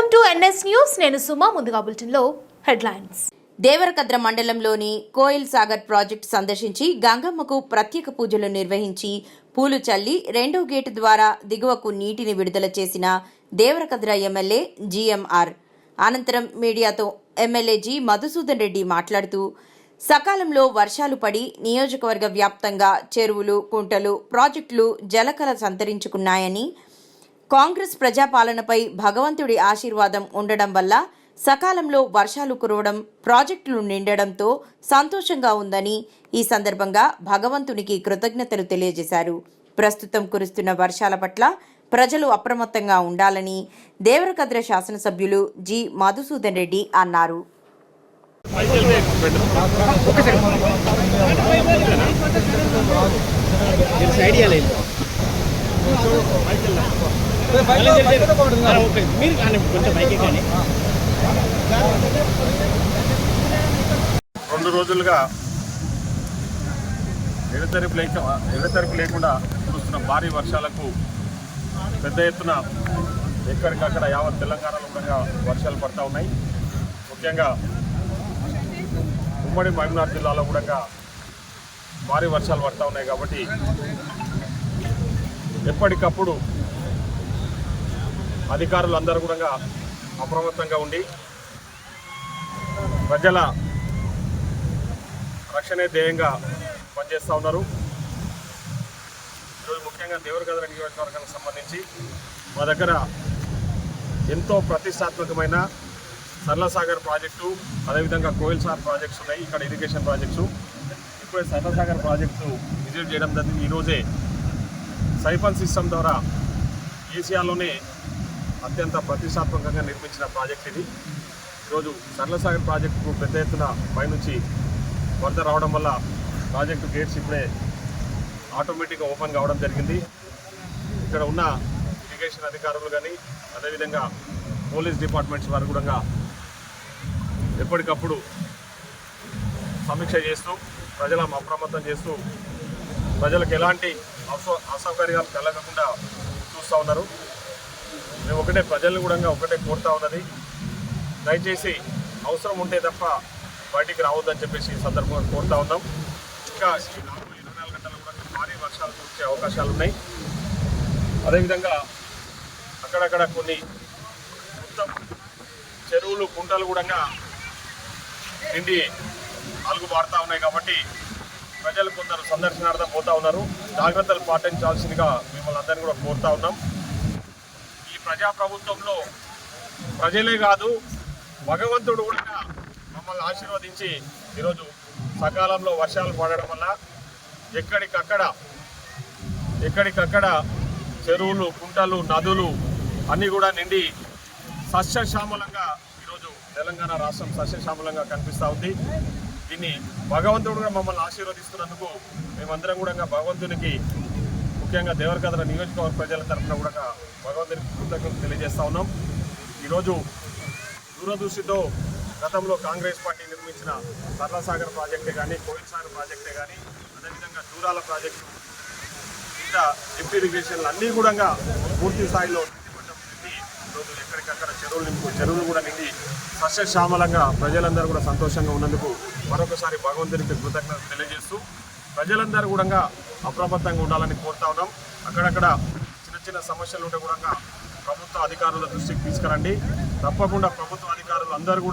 NS news. నేను సుమా ముందుగా బులెటిన్లో హెడ్లైన్స్. దేవరకద్ర మండలంలోని కోయిల్ సాగర్ ప్రాజెక్టు సందర్శించి గంగమ్మకు ప్రత్యేక పూజలు నిర్వహించి పూలు చల్లి రెండో గేటు ద్వారా దిగువకు నీటిని విడుదల చేసిన దేవరకద్ర ఎమ్మెల్యే జీఎంఆర్. అనంతరం మీడియాతో ఎమ్మెల్యే జి మధుసూదన్ రెడ్డి మాట్లాడుతూ సకాలంలో వర్షాలు పడి నియోజకవర్గ వ్యాప్తంగా చెరువులు కుంటలు ప్రాజెక్టులు జలకల సంతరించుకున్నాయని కాంగ్రెస్ ప్రజాపాలనపై భగవంతుడి ఆశీర్వాదం ఉండడం వల్ల సకాలంలో వర్షాలు కురవడం ప్రాజెక్టులు నిండడంతో సంతోషంగా ఉందని ఈ సందర్భంగా భగవంతునికి కృతజ్ఞతలు తెలియజేశారు. ప్రస్తుతం కురుస్తున్న వర్షాల పట్ల ప్రజలు అప్రమత్తంగా ఉండాలని దేవరకద్ర శాసనసభ్యులు జి. మధుసూదన్ రెడ్డి అన్నారు. ఐడియా లేదు. మీరు కానీ కొంచెం పైకి కానీ రెండు రోజులుగా ఎడతెరిపి లేక ఎడతెరిపి లేకుండా కురుస్తున్న భారీ వర్షాలకు పెద్ద ఎత్తున ఎక్కడికక్కడ యావత్ తెలంగాణలో కూడా వర్షాలు పడతా ఉన్నాయి. ముఖ్యంగా ఉమ్మడి మహబూబ్నగర్ జిల్లాలో కూడా భారీ వర్షాలు పడతా ఉన్నాయి కాబట్టి ఎప్పటికప్పుడు అధికారులు అందరూ కూడా అప్రమత్తంగా ఉండి ప్రజల రక్షణే ధ్యేయంగా పనిచేస్తూ ఉన్నారు. ఈరోజు ముఖ్యంగా దేవరగద్ర నియోజకవర్గానికి సంబంధించి మా దగ్గర ఎంతో ప్రతిష్టాత్మకమైన సరళసాగర్ ప్రాజెక్టు అదేవిధంగా కోయిల్ సార్ ప్రాజెక్ట్స్ ఉన్నాయి ఇక్కడ ఇరిగేషన్ ప్రాజెక్ట్స్. ఇప్పుడే సరళసాగర్ ప్రాజెక్టు విజిట్ చేయడం జరిగింది. ఈరోజే సైఫన్ సిస్టమ్ ద్వారా ఏసియాలోనే అత్యంత ప్రతిష్టాత్మకంగా నిర్మించిన ప్రాజెక్ట్ ఇది. ఈరోజు సరళసాగర్ ప్రాజెక్టుకు పెద్ద ఎత్తున పైనుంచి వరద రావడం వల్ల ప్రాజెక్టు గేట్స్ ఇప్పుడే ఆటోమేటిక్గా ఓపెన్ కావడం జరిగింది. ఇక్కడ ఉన్న ఇరిగేషన్ అధికారులు కానీ అదేవిధంగా పోలీస్ డిపార్ట్మెంట్స్ వారు కూడా ఎప్పటికప్పుడు సమీక్ష చేస్తూ ప్రజలను అప్రమత్తం చేస్తూ ప్రజలకు ఎలాంటి అసౌ- అసౌకర్యాలు కలగకుండా చూస్తూ ఉన్నారు. మేము ఒకటే ప్రజలను కూడా ఒకటే కోరుతా ఉన్నది. దయచేసి అవసరం ఉంటే తప్ప బయటికి రావద్దని చెప్పేసి ఈ సందర్భంగా కోరుతా ఉన్నాం. ఇంకా ఈ నాలుగు ఇరవై నాలుగు గంటలు కూడా భారీ వర్షాలు కురిసే అవకాశాలు ఉన్నాయి. అదేవిధంగా అక్కడక్కడ కొన్ని మొత్తం చెరువులు కుంటలు కూడా నిండి అలుగు పారుతూ ఉన్నాయి కాబట్టి సందర్శనార్థం పోతా ఉన్నారు. జాగ్రత్తలు పాటించాల్సిందిగా మిమ్మల్ని అందరినీ కూడా కోరుతా ఉన్నాం. ఈ ప్రజాప్రభుత్వంలో ప్రజలే కాదు భగవంతుడు కూడా మమ్మల్ని ఆశీర్వదించి ఈరోజు సకాలంలో వర్షాలు పడడం వల్ల ఎక్కడికక్కడ ఎక్కడికక్కడ చెరువులు కుంటలు నదులు అన్నీ కూడా నిండి సస్యశ్యామలంగా ఈరోజు తెలంగాణ రాష్ట్రం సస్యశ్యామలంగా కనిపిస్తూ ఉంది. దీన్ని భగవంతుడు కూడా మమ్మల్ని ఆశీర్వదిస్తున్నందుకు మేమందరం కూడా భగవంతునికి ముఖ్యంగా దేవరకథల నియోజకవర్గ ప్రజల తరఫున కూడా భగవంతునికి కృతజ్ఞతలు తెలియజేస్తా ఉన్నాం. ఈరోజు దూరదృష్టితో గతంలో కాంగ్రెస్ పార్టీ నిర్మించిన సరళసాగర్ ప్రాజెక్టే కానీ కోయిల్ సాగర్ ప్రాజెక్టే కానీ అదేవిధంగా దూరాల ప్రాజెక్టు ఇంకా లిఫ్ట్ ఇరిగేషన్లు అన్నీ కూడా పూర్తి స్థాయిలో ఈరోజు ఎక్కడికక్కడ చెరువులు నింపు చెరువులు కూడా నిండి సస్యశ్యామలంగా ప్రజలందరూ కూడా సంతోషంగా ఉన్నందుకు మరొకసారి భగవంతునికి కృతజ్ఞత తెలియజేస్తూ ప్రజలందరూ కూడా అప్రమత్తంగా ఉండాలని కోరుతా ఉన్నాం. అక్కడక్కడ చిన్న చిన్న సమస్యలు ఉంటే కూడా ప్రభుత్వ అధికారుల దృష్టికి తీసుకురండి. తప్పకుండా ప్రభుత్వ అధికారులు అందరూ కూడా